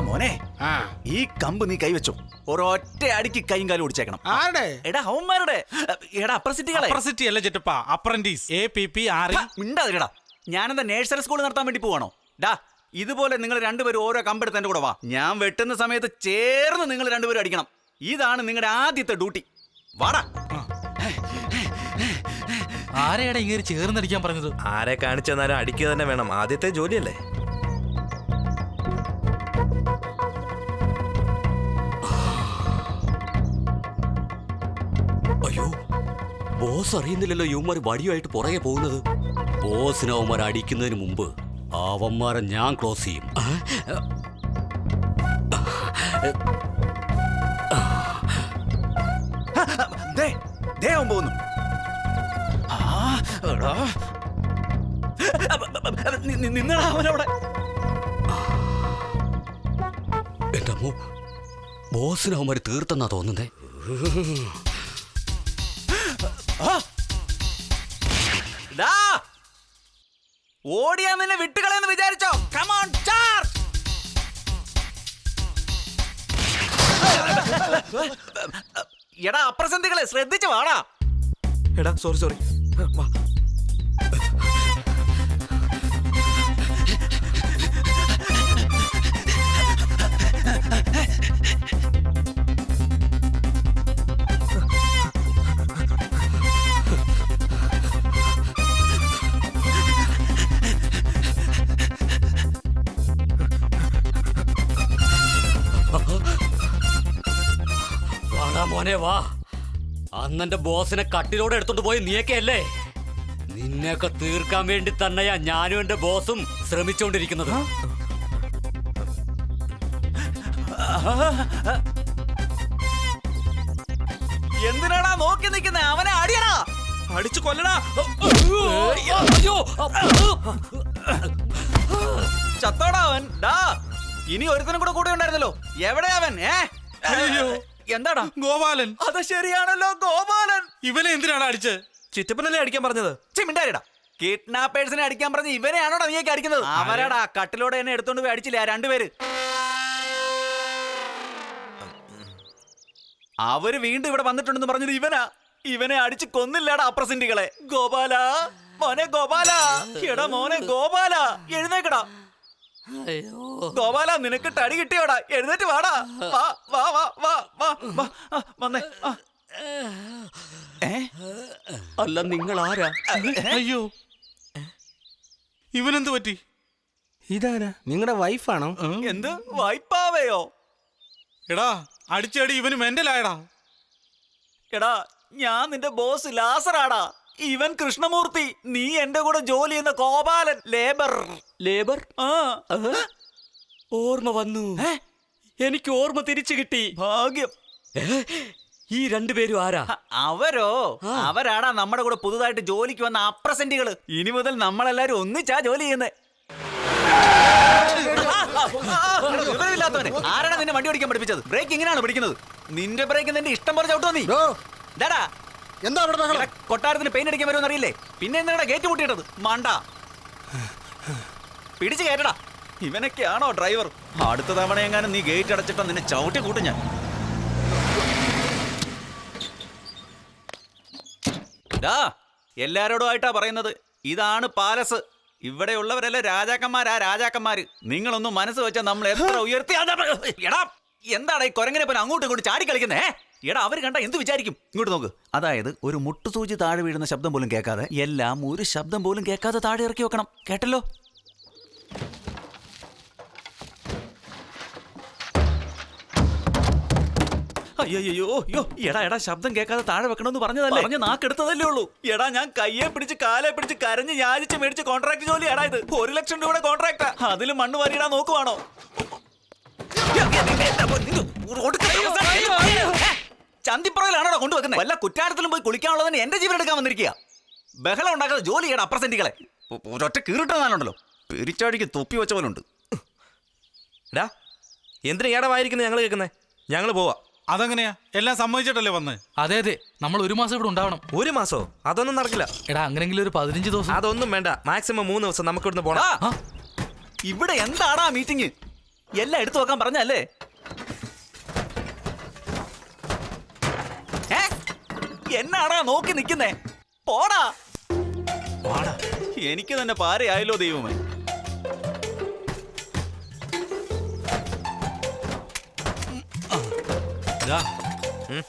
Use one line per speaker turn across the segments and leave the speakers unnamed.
മോനെ
ആ.
ഈ കമ്പ് നീ കൈവച്ചു. ഒരൊറ്റ അടിക്ക് കൈയും കാലും ഓടിച്ചേക്കണം.
ആരുടെ?
എടാ അവന്മാരുടെ. എടാ അപ്രസിറ്റികളെ
അപ്രസിറ്റി അല്ല ചിറ്റപ്പ? Apprentice A P P R
മിണ്ടാതിരടാ. ഞാനെന്താ നേഴ്സറി സ്കൂൾ നടത്താൻ വേണ്ടി പോവാണോ? ഡാ ഇതുപോലെ നിങ്ങൾ രണ്ടുപേരും ഓരോ കമ്പെടുത്ത് എന്റെ കൂടെ വാ. ഞാൻ വെട്ടുന്ന സമയത്ത് ചേർന്ന് നിങ്ങൾ രണ്ടുപേരും അടിക്കണം. ഇതാണ് നിങ്ങളുടെ ആദ്യത്തെ ഡ്യൂട്ടി. വാടാ.
ആരെയാണ് ഇങ്ങനെ ചേർന്നടിക്കാൻ പറഞ്ഞത്?
ആരെ കാണിച്ചെന്നാലും അടിക്കുക തന്നെ വേണം. ആദ്യത്തെ ജോലിയല്ലേ?
ബോസ് അറിയുന്നില്ലല്ലോ ഇവന്മാർ വടിയുമായിട്ട് പുറകെ പോകുന്നത് ബോസിനെ അവന്മാർ അടിക്കുന്നതിന് മുമ്പ് അവന്മാരെ ഞാൻ ക്ലോസ് ചെയ്യും
പോകുന്നു നിന്നെടാ
എന്റെ അമ്മോ ബോസിനെ തീർത്തെന്നാ തോന്നുന്നേ
ഓടിയാ നിന്നെ വിട്ടുകളെന്ന് വിചാരിച്ചോ? കമോൺ ചാർജ് എടാ അപ്രസന്ധികളെ ശ്രദ്ധിച്ചു വാടാ.
എടാ സോറി സോറി വാ.
വാ. അന്നെന്റെ ബോസിനെ കട്ടിലോടെ എടുത്തോണ്ട് പോയി നീയൊക്കെയല്ലേ നിന്നെയൊക്കെ തീർക്കാൻ വേണ്ടി തന്നെയാ ഞാനും എന്റെ ബോസും ശ്രമിച്ചുകൊണ്ടിരിക്കുന്നത്
എന്തിനാടാ നോക്കി നിൽക്കുന്നേ അവനെ അടിയടാ.
അടിച്ചു കൊല്ലടാ.
അയ്യോ.
ചത്തോടാ അവൻ. ഡാ ഇനി ഒരുത്തനും കൂടെ കൂടെ ഉണ്ടായിരുന്നല്ലോ. എവിടെയാവൻ ഏ?
അയ്യോ.
എന്താടാ?
ഗോപാലൻ.
അത് ശരിയാണല്ലോ ഗോപാലൻ.
ഇവനെ എന്തിനാണ് അടിച്ചത്?
ചുറ്റപ്പനല്ലേ അടിക്കാൻ പറഞ്ഞത്?
ചിമിണ്ടാരിടാ കിഡ്നാപ്പേഴ്സിനെ അടിക്കാൻ പറഞ്ഞ ഇവനെയാണോടാ നീയൊക്കെ അടിക്കുന്നത്? അവരാടാ കട്ടിലൂടെ എന്നെ എടുത്തോണ്ട് പോയി അടിച്ചില്ല രണ്ടുപേര്? അവർ വീണ്ടും ഇവിടെ വന്നിട്ടുണ്ടെന്ന് പറഞ്ഞത് ഇവനാ. ഇവനെ അടിച്ച് കൊന്നില്ലടാ അപ്രസിന്റികളെ ഗോപാല മോനെ ഗോപാല. എടാ മോനെ ഗോപാല. എഴുന്നേക്കടാ.
അയ്യോ.
ഗോപാല നിനക്ക് തടി കിട്ടിയോടാ? എഴുന്നേറ്റ് വാടാ. വാ വാ വാ വാ വാ വാ ആ, വന്നേ. ആ. ഏ?
അല്ല നിങ്ങൾ ആരാ
അയ്യോ. ഇവനെന്ത് പറ്റി?
ഇതാരാ? നിങ്ങളുടെ വൈഫാണോ?
എന്ത്? വായ്പാവയോ?
എടാ അടിച്ചടി ഇവന് മെന്റലായടാ
എടാ ഞാൻ നിന്റെ ബോസ് ലാസറാടാ. ഇവൻ കൃഷ്ണമൂർത്തി നീ എന്റെ കൂടെ ജോലി ചെയ്യുന്ന ഗോപാലൻ ലേബർ.
ലേബർ?
ആ.
ഓർമ്മ വന്നു. എനിക്ക് ഓർമ്മ തിരിച്ചു കിട്ടി.
ഭാഗ്യം?
ഈ രണ്ടുപേരും ആരാ?
അവരോ? അവരാടാ നമ്മുടെ കൂടെ പുതുതായിട്ട് ജോലിക്ക് വന്ന അപ്രസന്റുകൾ. ഇനി മുതൽ നമ്മളെല്ലാരും ഒന്നിച്ചാ ജോലി ചെയ്യുന്നത് വിവരമില്ലാത്തവനെ. ആരാടാ നിന്നെ വണ്ടി ഓടിക്കാൻ പഠിപ്പിച്ചത്? ബ്രേക്ക് ഇങ്ങനെയാണ് പഠിക്കുന്നത് നിന്റെ ബ്രേക്ക് നിന്റെ ഇഷ്ടം പോലെ ചവിട്ടോ നീ ഡാടാ
എന്താ അവിടെ ബഹളം?
കൊട്ടാരത്തിന് പെയിന്റ് അടിക്കാൻ വരുമെന്ന് അറിയില്ലേ പിന്നെ എന്തിനാ ഗേറ്റ് പൂട്ടിയിട്ടത്? മാണ്ട. പിടിച്ചു കയറ്റടാ. ഇവനൊക്കെയാണോ ഡ്രൈവർ അടുത്ത തവണ എങ്ങാനും നീ ഗേറ്റ് അടച്ചിട്ടാ നിന്നെ ചവിട്ടി കൂട്ടും ഞാൻ. ഡാ എല്ലാരോടും ആയിട്ടാ പറയുന്നത്. ഇതാണ് പാലസ്. ഇവിടെ ഇവിടെയുള്ളവരെല്ലാം രാജാക്കന്മാരാ രാജാക്കന്മാര്. നിങ്ങളൊന്നും മനസ്സ് വെച്ചാൽ നമ്മൾ എത്ര ഉയർത്തി എന്താടാ ഈ കൊരങ്ങനെ പോലെ അങ്ങോട്ടും ഇങ്ങോട്ട് ചാടി കളിക്കുന്നേ? എടാ അവർ കണ്ട എന്ത് വിചാരിക്കും? ഇങ്ങോട്ട് നോക്ക്. അതായത് ഒരു മുട്ടുസൂചി താഴെ വീഴുന്ന ശബ്ദം പോലും കേൾക്കാതെ എല്ലാം ഒരു ശബ്ദം പോലും കേൾക്കാതെ താഴെ ഇറക്കി വെക്കണം. കേട്ടല്ലോ? അയ്യോ അയ്യോ. എടാ എടാ ശബ്ദം കേൾക്കാതെ താഴെ വെക്കണമെന്ന് പറഞ്ഞതല്ലേ? പറഞ്ഞ നാക്കെടുത്തതല്ലേ ഉള്ളൂ. എടാ ഞാൻ കയ്യെ പിടിച്ച് കാലെ പിടിച്ച് കരഞ്ഞ് യാചിച്ച് മേടിച്ച് കോൺട്രാക്ട് ജോലി എടാ ഇത്. ഒരു ലക്ഷം രൂപയുടെ കോൺട്രാക്ട് അതിൽ മണ്ണ് വാരിയിടാൻ നോക്കുവാണോ? ചന്തിപ്പുറയിലാണോ കൊണ്ടുവെക്കുന്നത്? വല്ല കുറ്റാരത്തിലും പോയി കുളിക്കാനുള്ളതിന് എന്റെ ജീവൻ എടുക്കാൻ വന്നിരിക്കുക ബഹളം ഉണ്ടാക്കാതെ ജോലി ചെയ്യണം അപ്രസെന്റികളെ ഒറ്റ കീറിട്ടാണല്ലോ പെരിച്ചാടിക്ക് തൊപ്പി വെച്ച പോലെ ഉണ്ട്.
എടാ എന്തിനാ ഇയാടെ വായിരിക്കുന്നത് ഞങ്ങൾ കേൾക്കുന്നേ? ഞങ്ങൾ പോവാ.
അതെങ്ങനെയാ? എല്ലാം സമ്മതിച്ചിട്ടല്ലേ വന്ന്?
അതെ അതെ. നമ്മൾ ഒരു മാസം ഇവിടെ ഉണ്ടാവണം.
ഒരു മാസോ? അതൊന്നും നടക്കില്ല.
എടാ അങ്ങനെങ്കിലും ഒരു പതിനഞ്ച് ദിവസം
അതൊന്നും വേണ്ട. മാക്സിമം മൂന്ന് ദിവസം നമുക്ക് ഇവിടുന്ന് പോണം.
ആ, ഇവിടെ എന്താടാ മീറ്റിംഗ് എല്ലാം എടുത്തു വെക്കാൻ പറഞ്ഞല്ലേ ഏ? എന്നാടാ നോക്കി നിക്കുന്നേ? പോടാ. എനിക്ക് തന്നെ പാരയായല്ലോ ദൈവമേ.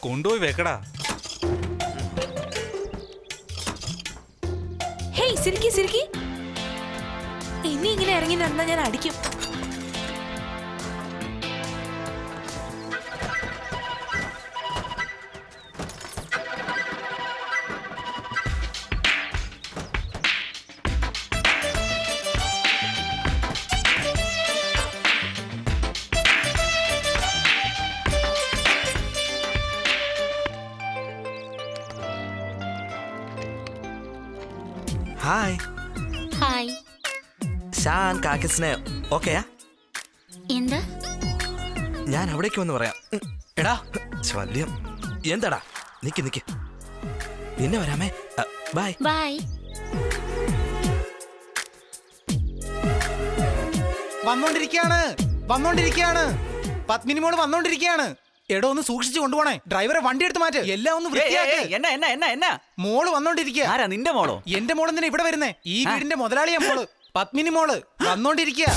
കൊണ്ടുപോയി വെക്കടാ.
ഹേയ് സിരിക്കി സിരിക്കി. ഇനി ഇങ്ങനെ ഇറങ്ങി നടന്നാ ഞാൻ അടിക്കും.
ഹായ്
ഹായ്
ഷാൻ കാക്കസിനെ ഓക്കെയാ
എന്താ?
ഞാൻ അവിടേക്ക് വന്ന് പറയാം. ഉം.
എടാ
ശല്യം. എന്താടാ? നിക്ക് നിക്ക്. പിന്നെ വരാമേ. ബൈ
ബൈ
വന്നോണ്ടിരിക്കാണ് വന്നോണ്ടിരിക്കാണ് പത്മിനി മോൾ വന്നോണ്ടിരിക്കാണ് എടോ ഒന്ന് സൂക്ഷിച്ചു കൊണ്ടുപോണേ. ഡ്രൈവറെ വണ്ടി എടുത്ത് മാറ്റ്. എല്ലാം ഒന്ന് വൃത്തിയാക്ക്.
എന്നാ എന്നാ എന്നാ എന്നാ
മോൾ വന്നോണ്ടിരിക്കുക
ആരാ നിന്റെ മോളോ?
എന്റെ മോൾ എന്തിനാ ഇവിടെ വരുന്നേ? ഈ വീടിന്റെ മുതലാളിയാ മോൾ. പത്മിനി മോൾ. വന്നോണ്ടിരിക്കുക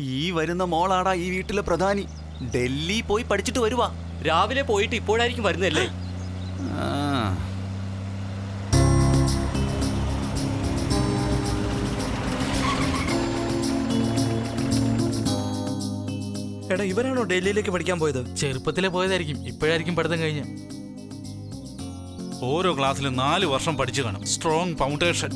ഈ വരുന്ന മോളാടാ ഈ വീട്ടിലെ പ്രധാനി. ഡൽഹി പോയി പഠിച്ചിട്ട് വരുവാ.
രാവിലെ പോയിട്ട് ഇപ്പോഴായിരിക്കും വരുന്നല്ലേ
എടാ ഇവരാണോ ഡൽഹിയിലേക്ക് പഠിക്കാൻ പോയത്?
ചെറുപ്പത്തിലെ പോയതായിരിക്കും. ഇപ്പോഴായിരിക്കും പഠിത്തം കഴിഞ്ഞ്.
ഓരോ ക്ലാസ്സിലും നാല് വർഷം പഠിച്ചു കാണും. സ്ട്രോങ് ഫൗണ്ടേഷൻ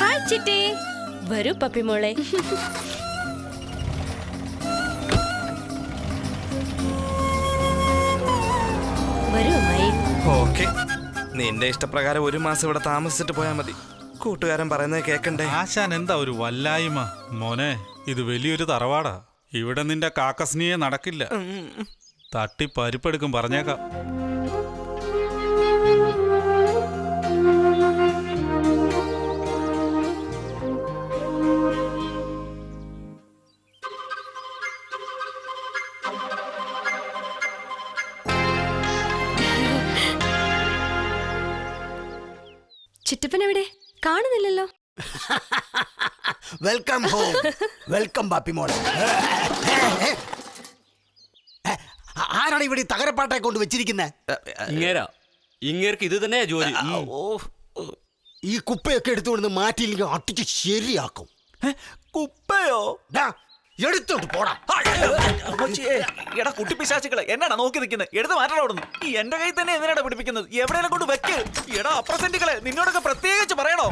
ഹായ് ചിട്ടി വരൂ പപ്പി വരൂ അമ്മായി
ഓക്കെ. നിന്റെ ഇഷ്ടപ്രകാരം ഒരു മാസം ഇവിടെ താമസിച്ചിട്ട് പോയാൽ മതി. കൂട്ടുകാരൻ പറയുന്നത് കേക്കണ്ടേ?
ആശാൻ എന്താ ഒരു വല്ലായ്മ? മോനെ ഇത് വലിയൊരു തറവാടാ. ഇവിടെ നിന്റെ കാക്കസ്നിയെ നടക്കില്ല. തട്ടി പരിപ്പെടുക്കും പറഞ്ഞേക്കാം.
എവിടെ കാണുന്നില്ലല്ലോ.
വെൽക്കം ഹോം വെൽക്കം ബാപ്പി മോൾ. ആരാണ് ഇവിടെ തകരപ്പാട്ടെ കൊണ്ട് വെച്ചിരിക്കുന്നത്
ഇങ്ങേർക്ക് ഇത് തന്നെയാ ജോലി.
ഓ
ഈ കുപ്പയൊക്കെ എടുത്തുകൊണ്ട് മാറ്റിയില്ലെങ്കിൽ അട്ടിച്ച് ശരിയാക്കും.
കുപ്പയോ?
എടുത്തോട്ട് പോടാ.
എടാ കുട്ടി പിശാചുക്കളെ എന്നാടാ നോക്കി നിൽക്കുന്നത് എടുത്ത് മാറ്റണം അവിടുന്ന്. ഈ എന്റെ കയ്യിൽ തന്നെ എന്തിനാടാ പിടിപ്പിക്കുന്നത്? എവിടെയെങ്കിലും കൊണ്ട് വെക്ക്. എടാ അപ്രസന്റികളെ നിന്നോടൊക്കെ പ്രത്യേകിച്ച് പറയണോ?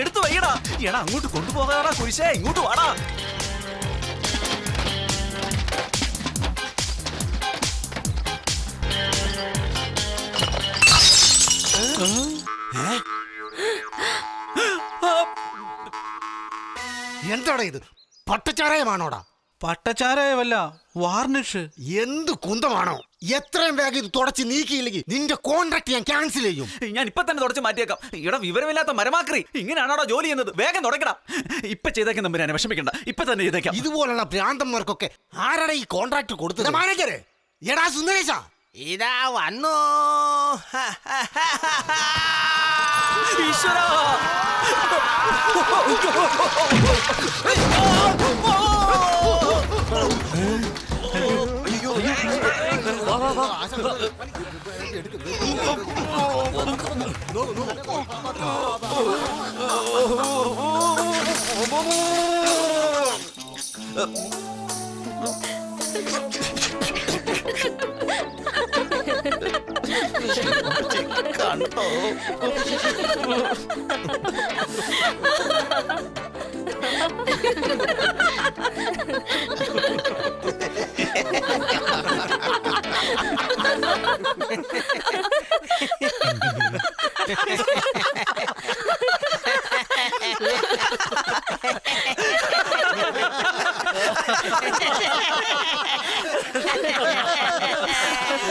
എടുത്തു വയ്യടാ. എടാ അങ്ങോട്ട് കൊണ്ടുപോകാറാ കുരിശേ ഇങ്ങോട്ട് വാടാ.
എന്താടാ ഇത്? പട്ടച്ചാരായമാണോടാ
പട്ടച്ചാരായവല്ല വാർണിഷ്.
എന്ത് കുന്തമാണോ? എത്രയും വേഗം ഇത് തുടച്ച് നീക്കിയില്ലെങ്കിൽ നിന്റെ കോൺട്രാക്ട് ഞാൻ ക്യാൻസൽ ചെയ്യും.
ഞാൻ ഇപ്പൊ തന്നെ തുടച്ച് മാറ്റിയേക്കാം. ഇവിടെ വിവരമില്ലാത്ത മരമാക്രി. ഇങ്ങനെയാണോടാ ജോലി ചെയ്യുന്നത്? വേഗം തുടക്കടാ ഇപ്പൊ ചെയ്തേക്കാം നമ്പരാനെ വിഷമിക്കണ്ട. ഇപ്പൊ തന്നെ ചെയ്തേക്കാം.
ഇതുപോലുള്ള ഭ്രാന്തന്മാർക്കൊക്കെ ആരാടാ ഈ കോൺട്രാക്ട് കൊടുത്തത്? മാനേജര്. എടാ സുന്ദരേശ. ഇതാ വന്നു.
있어라.
കണ്ടോ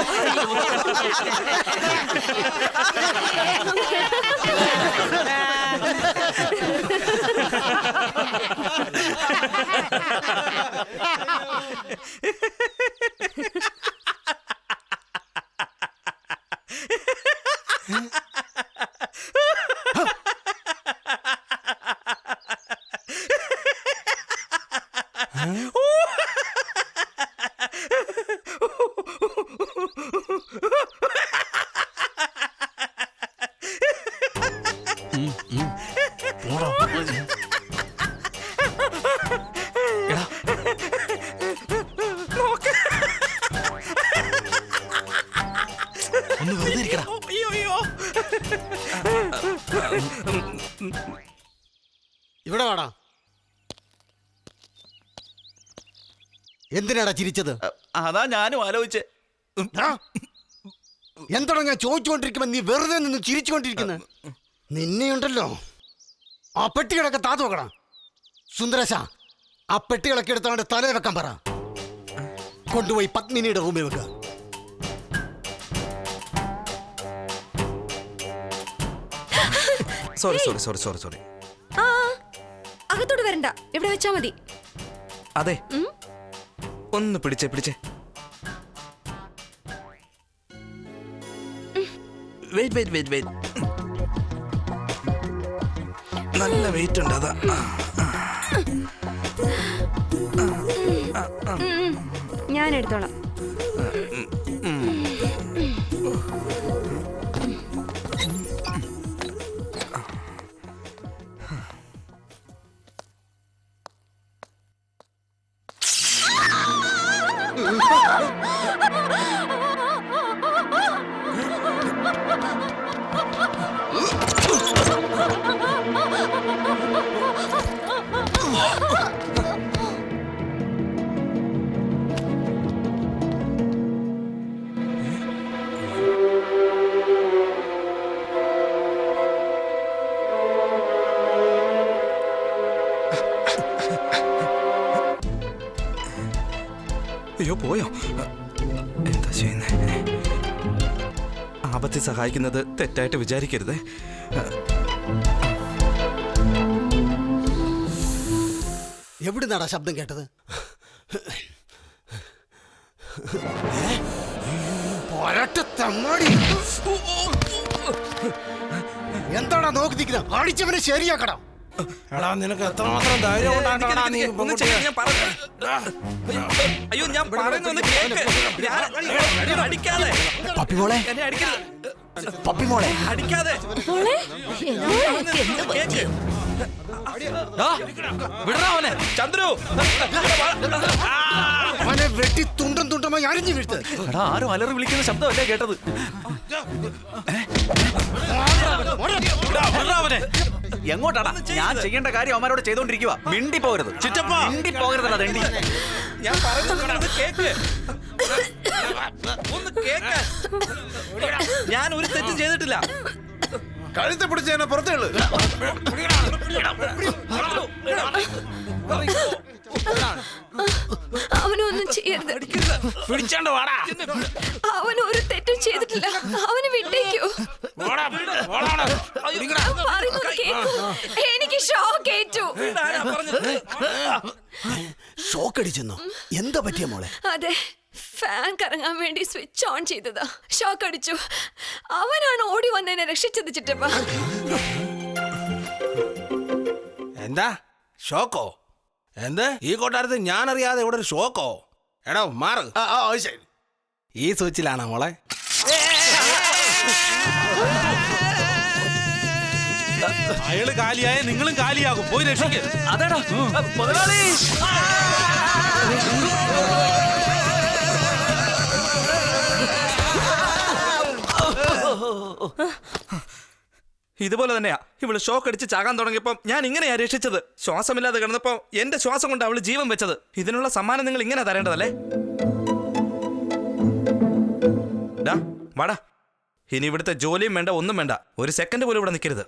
哈哈哈
哈哈！എന്തിനാടാ ചിരിച്ചത്?
അതാ ഞാനും ആലോചിച്ച്.
ആ? എന്താടാ ഞാൻ ചോദിച്ചുകൊണ്ടിരിക്കുമ്പോ നീ വെറുതെ നിന്ന് ചിരിച്ചുകൊണ്ടിരിക്കുന്നത് നിന്നെയുണ്ടല്ലോ. ആ പെട്ടികളൊക്കെ താത്തു വെക്കണം സുന്ദരശ ആ പെട്ടികളൊക്കെ എടുത്തോണ്ട് തല വെക്കാൻ പറ. കൊണ്ടുപോയി പത്മിനിയുടെ റൂമിൽ വെക്കുക
sorry sorry sorry sorry sorry.
ആ അകത്തോട്ട് വരണ്ട. ഇവിടെ വെച്ചാ മതി.
അതെ. ഒന്ന് പിടിച്ചേ പിടിച്ചേ. വെയിറ്റ് വെയിറ്റ് വെയിറ്റ് വെയിറ്റ് നല്ല വെയിറ്റ് ഉണ്ട് അതാ.
ഞാൻ എടുത്തോളാം Oh!
അയ്യോ പോയോ? എന്താ ചെയ്യുന്നേ? ആപത്തിൽ സഹായിക്കുന്നത് തെറ്റായിട്ട് വിചാരിക്കരുത്.
എവിടുന്നാടാ ശബ്ദം കേട്ടത്? എന്താണാ നോക്കി നിൽക്കുന്നത് അടിച്ചവനെ ശരിയാക്കണം.
എടാ നിനക്ക് എത്രമാത്രം ധൈര്യം ഉണ്ടായിട്ടാടാ നീ
ഒന്ന് ചെയ്യ്, ഞാൻ പറഞ്ഞ- അയ്യോ ഞാൻ പറയുന്നൊന്ന് കേക്ക്. ഞാൻ- ഞാൻ അടിക്കാതെ.
പപ്പിമോളെ
എന്നെ അടിക്കരുത്.
പപ്പിമോളെ
അടിക്കാതെ.
മോളെ?
കേക്ക്.
ഡാ, വിടടാ അവനെ.
ചന്ദ്രു.
അവനെ വെട്ടി തുണ്ടും തുണ്ടുമായി അരിഞ്ഞു വീഴ്ത്ത്.
എടാ ആരും അലറി വിളിക്കുന്ന ശബ്ദമല്ലേ കേട്ടത്?
വിടടാ അവനെ.
എങ്ങോട്ടാടാ? ഞാൻ ചെയ്യേണ്ട കാര്യം അവന്മാരോട് ചെയ്തോണ്ടിരിക്കുക മിണ്ടി പോകരുത്
ചിറ്റപ്പ.
മിണ്ടി പോകരുതല്ല തെണ്ടി.
ഞാൻ പറയുന്നത് കേക്ക്. ഒന്ന് കേക്ക്. ഞാൻ ഒരു തെറ്റും ചെയ്തിട്ടില്ല.
കഴുത്തെ പിടിച്ച് പുറത്തേ പുറത്തുള്ളു
അവനൊന്നും ചെയ്യരുത്.
പിടിച്ചോണ്ട് വാടാ.
അവൻ ഒരു തെറ്റും ചെയ്തിട്ടില്ല. അവന് വിട്ടേക്കോ. എനിക്ക് ഷോക്ക് ഏറ്റു
ഷോക്ക് അടിച്ചെന്നോ എന്താ പറ്റിയ മോളെ?
അതെ ഫാൻ കറങ്ങാൻ വേണ്ടി സ്വിച്ച് ഓൺ ചെയ്തതാ. ഷോക്ക് അടിച്ചു അവനാണ് ഓടി വന്നതിനെ രക്ഷിച്ചത് ചിറ്റപ്പ.
എന്താ? ഷോക്കോ? എന്ത്? ഈ കൊട്ടാരത്തിൽ ഞാൻ അറിയാതെ ഇവിടെ ഒരു ഷോക്കോ? എടാ മാറ്. ശരി. ഈ സ്വിച്ചിലാണോ മോളെ?
അയാൾ കാലിയായ നിങ്ങളും കാലിയാകും. പോയി രക്ഷിക്ക്.
അതെടാ മുതലാളി.
ഇതുപോലെ തന്നെയാ. ഇവൾ ഷോക്ക് അടിച്ച് ചാകാൻ തുടങ്ങിയപ്പോൾ ഞാൻ ഇങ്ങനെയാ രക്ഷിച്ചത്. ശ്വാസമില്ലാതെ കിടന്നപ്പോൾ എന്റെ ശ്വാസം കൊണ്ട് അവൾ ജീവൻ വെച്ചത്. ഇതിനുള്ള സമ്മാനം നിങ്ങൾ ഇങ്ങനെ തരേണ്ടതല്ലേ? വാടാ. ഇനി ഇവിടുത്തെ ജോലിയും വേണ്ട ഒന്നും വേണ്ട. ഒരു സെക്കൻഡ് പോലും ഇവിടെ നിൽക്കരുത്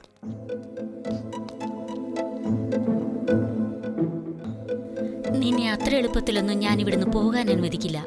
നിന്നെ അത്ര എളുപ്പത്തിലൊന്നും ഞാൻ ഇവിടുന്ന് പോകാൻ അനുവദിക്കില്ല.